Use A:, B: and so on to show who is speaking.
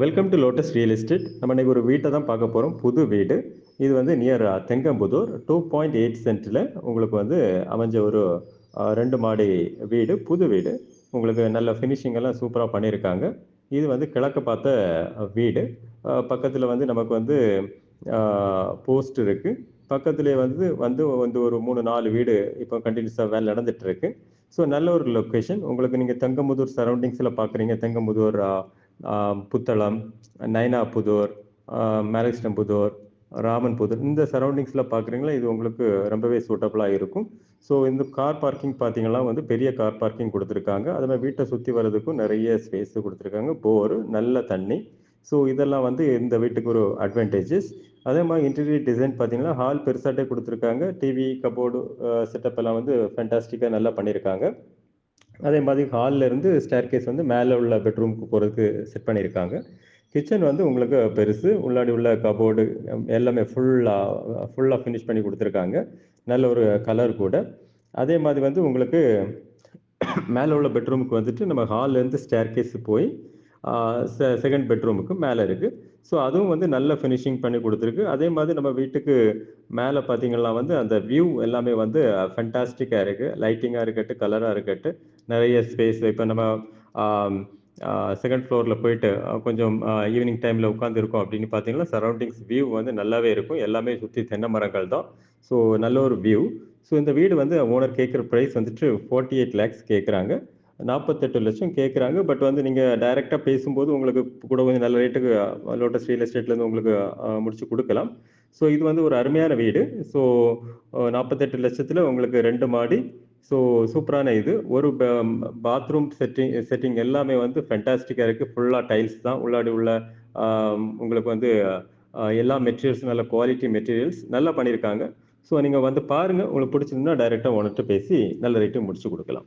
A: Welcome to Lotus real estate நம்ம இன்னைக்கு ஒரு வீட்டை தான் பார்க்க போகிறோம் புது வீடு. இது வந்து near Thengamputhur two point eight சென்ட்டில் உங்களுக்கு வந்து அமைஞ்ச ஒரு ரெண்டு மாடி வீடு புது வீடு. உங்களுக்கு நல்ல ஃபினிஷிங் எல்லாம் சூப்பராக பண்ணியிருக்காங்க இது வந்து கிழக்கு பார்த்த வீடு. பக்கத்தில் வந்து நமக்கு வந்து போஸ்ட் இருக்குது பக்கத்துலேயே வந்து வந்து வந்து ஒரு மூணு நாலு வீடு இப்போ கண்டினியூஸாக வேலை நடந்துகிட்ருக்கு ஸோ நல்ல ஒரு லொக்கேஷன் உங்களுக்கு நீங்கள் தெங்கம்புதூர் சரௌண்டிங்ஸில் பார்க்குறீங்க தெங்கம்புதூர் புத்தளம் ஆஹ், புத்தளம் நைனாபுதூர் மேலக்ஸ்டம்புதூர் ராமன்புதூர். இந்த சரௌண்டிங்ஸில் பார்க்குறீங்களா இது உங்களுக்கு ரொம்பவே சூட்டபுளாக இருக்கும். ஸோ இந்த கார் பார்க்கிங் பார்த்தீங்கன்னா வந்து பெரிய கார் பார்க்கிங் கொடுத்துருக்காங்க. அது மாதிரி வீட்டை சுற்றி வர்றதுக்கும் நிறைய ஸ்பேஸ் கொடுத்துருக்காங்க. போர் நல்ல தண்ணி. ஸோ இதெல்லாம் வந்து இந்த வீட்டுக்கு ஒரு அட்வான்டேஜஸ் அதே மாதிரி இன்டீரியர் டிசைன் பார்த்தீங்கன்னா ஹால் பெருசாட்டே கொடுத்துருக்காங்க. டிவி கபோர்டு செட்டப் எல்லாம் வந்து ஃபேண்டாஸ்டிக்காக நல்லா பண்ணியிருக்காங்க. அதே மாதிரி ஹாலில் இருந்து ஸ்டேர் கேஸ் வந்து மேலே உள்ள பெட்ரூமுக்கு போகிறதுக்கு செட் பண்ணியிருக்காங்க. கிச்சன் வந்து உங்களுக்கு பெருசு உள்ளாடி உள்ள கபோர்டு எல்லாமே ஃபுல்லாக ஃபுல்லாக ஃபினிஷ் பண்ணி கொடுத்துருக்காங்க. நல்ல ஒரு கலர் கூட. அதே மாதிரி வந்து உங்களுக்கு மேலே உள்ள பெட்ரூமுக்கு வந்துட்டு நம்ம ஹால்லேருந்து ஸ்டேர் கேஸ் போய் செகண்ட் பெட்ரூமுக்கு மேலே இருக்குது ஸோ அதுவும் வந்து நல்ல ஃபினிஷிங் பண்ணி கொடுத்துருக்கு. அதே மாதிரி நம்ம வீட்டுக்கு மேலே பார்த்தீங்கன்னா வந்து அந்த வியூ எல்லாமே வந்து ஃபென்டாஸ்டிக்காக இருக்குது லைட்டிங்காக இருக்கட்டும் கலராக இருக்கட்டும் நிறைய ஸ்பேஸ் இப்போ நம்ம செகண்ட் ஃப்ளோரில் போயிட்டு கொஞ்சம் ஈவினிங் டைமில் உட்காந்துருக்கோம் அப்படின்னு பார்த்தீங்கன்னா சரௌண்டிங்ஸ் வியூ வந்து நல்லாவே இருக்கும். எல்லாமே சுற்றி தென்னை மரங்கள் தான். ஸோ நல்ல ஒரு வியூ ஸோ இந்த வீடு வந்து ஓனர் கேட்குற ப்ரைஸ் வந்துட்டு ஃபார்ட்டி எயிட் லேக்ஸ் கேட்குறாங்க நாற்பத்தெட்டு லட்சம் கேட்குறாங்க பட் வந்து நீங்கள் டைரெக்டாக பேசும்போது உங்களுக்கு கூட கொஞ்சம் நல்ல ரேட்டுக்கு லோட்டஸ் ரியல் எஸ்டேட்லேருந்து உங்களுக்கு முடிச்சு கொடுக்கலாம். ஸோ இது வந்து ஒரு அருமையான வீடு. ஸோ நாற்பத்தெட்டு லட்சத்தில் உங்களுக்கு ரெண்டு மாடி. ஸோ சூப்பரான இது. ஒரு பாத்ரூம் செட்டிங் செட்டிங் எல்லாமே வந்து ஃபென்டாஸ்டிக்காக இருக்குது ஃபுல்லாக டைல்ஸ் தான். உள்ளாடி உள்ள உங்களுக்கு வந்து எல்லா மெட்டீரியல்ஸ் நல்ல குவாலிட்டி மெட்டீரியல்ஸ் நல்லா பண்ணியிருக்காங்க ஸோ நீங்கள் வந்து பாருங்கள் உங்களுக்கு பிடிச்சிருந்தா டைரெக்டாக உனட்டு பேசி நல்ல ரேட்டு முடிச்சு கொடுக்கலாம்.